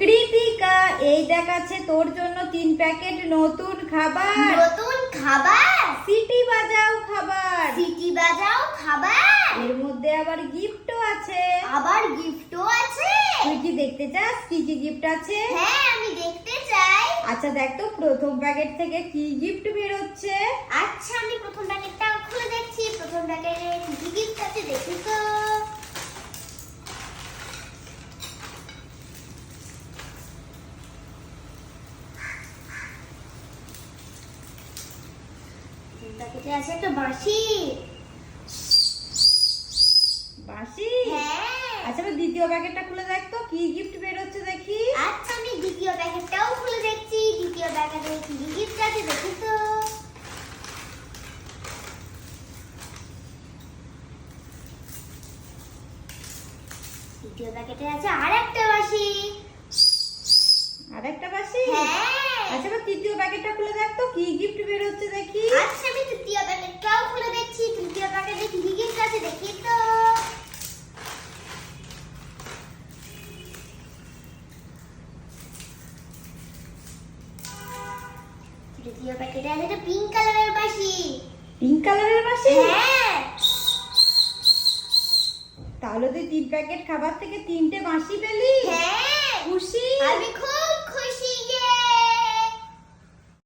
কৃতিকা এই দেখাচ্ছে তোর জন্য তিন প্যাকেট নতুন খাবার। নতুন খাবার? সিটি বাজাও খাবার। সিটি বাজাও খাবার? এর মধ্যে আবার গিফটও আছে। আবার গিফটও আছে? তুই কি দেখতে চাস? কি কি গিফট আছে? হ্যাঁ আমি দেখতে চাই। আচ্ছা দেখ তো প্রথম প্যাকেট থেকে কি গিফট বেরোচ্ছে? আচ্ছা আমি প্রথম প্যাকেটটা খুলে দেখছি প্রথম প্যাকেটে কি কি গিফট আছে দেখি তো প্রথম প্যাকেটে আছে একটা বাঁশি। বাসি হ্যাঁ। আচ্ছা দ্বিতীয় প্যাকেটটা খুলে দেখ তো কি গিফট বেরোচ্ছে দেখি। আচ্ছা আমি দ্বিতীয় প্যাকেটটাও খুলে দেখছি দ্বিতীয় প্যাকেটে কি গিফট আছে দেখি তো। দ্বিতীয় প্যাকেটে আছে আর একটা বাঁশি। আর একটা বাসি হ্যাঁ। আচ্ছা তৃতীয় প্যাকেটটা খুলে দেখ তো কি গিফট বেরোচ্ছে দেখি আচ্ছা আমি তৃতীয় প্যাকেটটাও খুলে দেখছি তৃতীয় প্যাকেটে কি কি গিফট আছে দেখি তো তৃতীয় প্যাকেটে আছে? একটা পিঙ্ক কালারের বাঁশি পিঙ্ক কালারের হ্যাঁ। তাহলে তুই তিন প্যাকেট খাবার থেকে তিনটে বাঁশি পেলি? হ্যাঁ। খুশি? আমি খুব